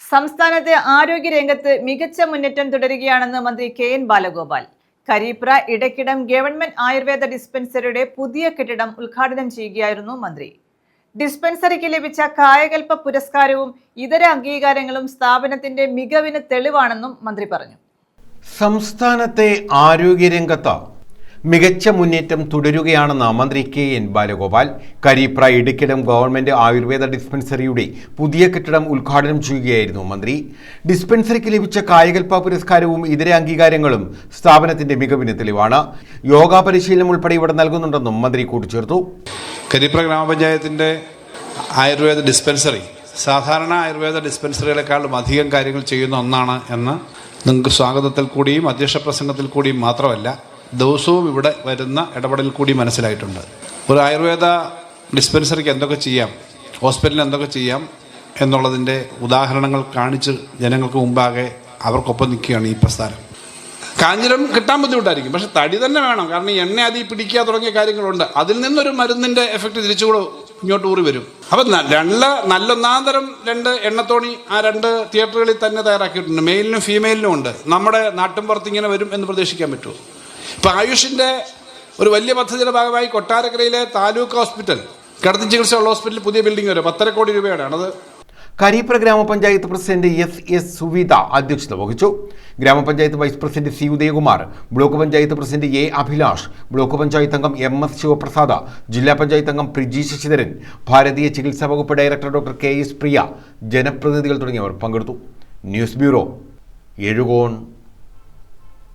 സംസ്ഥാനത്തെ ആരോഗ്യരംഗത്ത് മികച്ച മുന്നേറ്റം തുടരുകയാണെന്ന് മന്ത്രി K N Balagopal. Karipra Idakkidam government ayurveda ഡിസ്പെൻസറിയുടെ പുതിയ കെട്ടിടം ഉദ്ഘാടനം ചെയ്യുകയായിരുന്നു മന്ത്രി. ഡിസ്പെൻസറിക്ക് ലഭിച്ച കായകൽപ്പ പുരസ്കാരവും ഇതര അംഗീകാരങ്ങളും സ്ഥാപനത്തിന്റെ മികവിന് തെളിവാണെന്നും മന്ത്രി പറഞ്ഞു. സംസ്ഥാനത്തെ ആരോഗ്യരംഗത്ത് മികച്ച മുന്നേറ്റം തുടരുകയാണെന്ന് മന്ത്രി K N Balagopal. Karipra Idukkidam government ayurveda ഡിസ്പെൻസറിയുടെ പുതിയ കെട്ടിടം ഉദ്ഘാടനം ചെയ്യുകയായിരുന്നു മന്ത്രി. ഡിസ്പെൻസറിക്ക് ലഭിച്ച കായകൽപ്പ പുരസ്കാരവും ഇതര അംഗീകാരങ്ങളും സ്ഥാപനത്തിന്റെ മികവിന് തെളിവാണ്. യോഗ പരിശീലനം ഉൾപ്പെടെ ഇവിടെ നൽകുന്നുണ്ടെന്നും മന്ത്രി കൂട്ടിച്ചേർത്തു. കരിപ്ര ഗ്രാമപഞ്ചായത്തിന്റെ ആയുർവേദ ഡിസ്പെൻസറി സാധാരണ ആയുർവേദ ഡിസ്പെൻസറികളെക്കാളും അധികം കാര്യങ്ങൾ ചെയ്യുന്ന ഒന്നാണ് എന്ന് നിങ്ങൾക്ക് സ്വാഗതത്തിൽ കൂടിയും അധ്യക്ഷ പ്രസംഗത്തിൽ കൂടിയും മാത്രമല്ല ദിവസവും ഇവിടെ വരുന്ന ഇടപെടലിൽ കൂടി മനസ്സിലായിട്ടുണ്ട്. ഒരു ആയുർവേദ ഡിസ്പെൻസറിക്ക് എന്തൊക്കെ ചെയ്യാം? ഹോസ്പിറ്റലിൽ എന്തൊക്കെ ചെയ്യാം? എന്നുള്ളതിന്റെ ഉദാഹരണങ്ങൾ കാണിച്ച് ജനങ്ങൾക്ക് മുമ്പാകെ അവർക്കൊപ്പം നിൽക്കുകയാണ് ഈ പ്രസ്ഥാനം. കാഞ്ഞിരം കിട്ടാൻ ബുദ്ധിമുട്ടായിരിക്കും. പക്ഷെ തടി തന്നെ വേണം. കാരണം ഈ എണ്ണ അതി പിടിക്കുക തുടങ്ങിയ കാര്യങ്ങളുണ്ട്. അതിൽ നിന്നൊരു മരുന്നിന്റെ എഫക്റ്റ് തിരിച്ചുകൂടെ ഇങ്ങോട്ട് ഊറി വരും. അപ്പം നല്ല രണ്ട് നല്ലൊന്നാന്തരം രണ്ട് എണ്ണത്തോണി ആ രണ്ട് തിയേറ്ററുകളിൽ തന്നെ തയ്യാറാക്കിയിട്ടുണ്ട്. മെയിലിനും ഫീമെയിലിനും ഉണ്ട്. നമ്മുടെ നാട്ടിൻ പുറത്ത് ഇങ്ങനെ വരും എന്ന് പ്രതീക്ഷിക്കാൻ പറ്റുമോ? ഇപ്പൊ ആയുഷിന്റെ ഒരു വലിയ പദ്ധതിയുടെ ഭാഗമായി കൊട്ടാരക്കരയിലെ താലൂക്ക് ഹോസ്പിറ്റൽ കിടത്തി ചികിത്സയുള്ള ഹോസ്പിറ്റലിൽ പുതിയ ബിൽഡിംഗ് വരും. പത്തര കോടി രൂപയാണ് അത്. കരീപ്ര ഗ്രാമപഞ്ചായത്ത് പ്രസിഡന്റ് എസ് എസ് സുവിത അധ്യക്ഷത വഹിച്ചു. Grama panchayat vice president C Udayakumar block panchayat president A Abhilash block panchayat അംഗം എം എസ് ശിവപ്രസാദ ജില്ലാ പഞ്ചായത്ത് അംഗം പ്രിജി ശശിധരൻ ഭാരതീയ ചികിത്സാ വകുപ്പ് director doctor K S Priya ജനപ്രതിനിധികൾ തുടങ്ങിയവർ പങ്കെടുത്തു. News bureau Ezhukone.